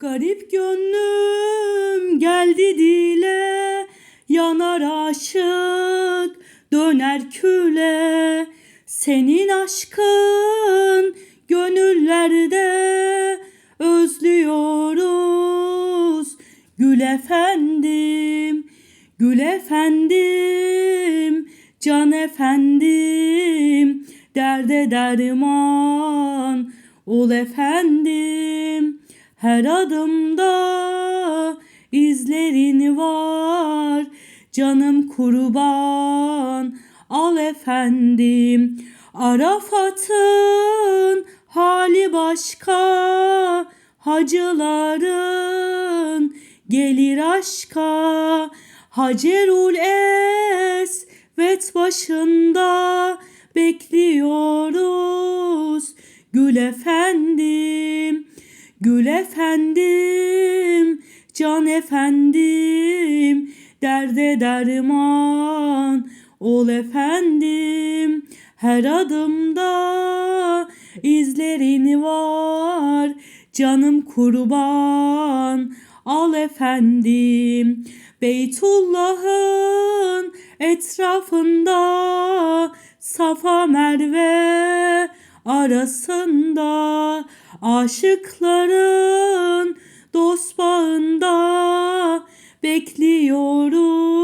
Garip gönlüm geldi dile, yanar aşık döner küle. Senin aşkın gönüllerde özlüyoruz. Gül efendim, gül efendim, can efendim, derde derman ol efendim. Her adımda izlerin var, canım kurban al efendim. Arafat'ın hali başka, hacıların gelir aşka. Hacerul Esvet başında bekliyoruz. Gül efendim, gül efendim, can efendim, derde derman ol efendim. Her adımda izlerin var, canım kurban al efendim. Beytullah'ın etrafında Safa Merve arasında aşıkların dost bağında bekliyoruz.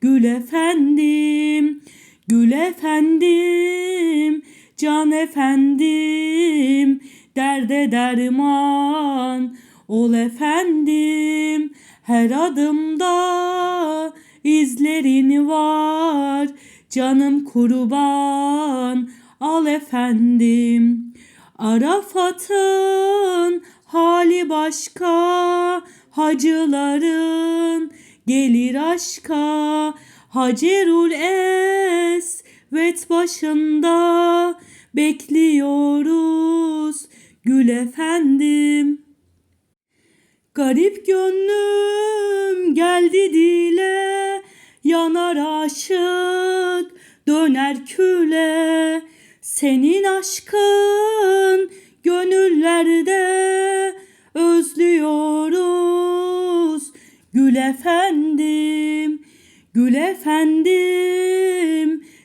Gül efendim, gül efendim, can efendim, derde derman ol efendim. Her adımda izlerin var, canım kurban al efendim. Arafat'ın hali başka, hacıların gelir aşka. Hacerul Esvet başında bekliyoruz. Gül efendim. Garip gönlüm geldi dile, yanar aşık döner küle. Senin aşkın gönüllerde özlüyoruz. Gül efendim, gül efendim,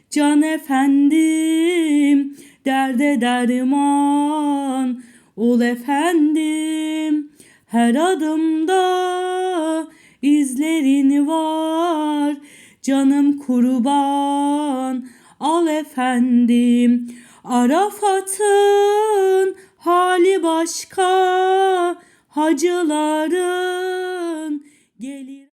can efendim, derde derman ol efendim. Her adımda izlerin var, canım kurban al efendim. Arafat'ın hali başka, hacıların geliyor.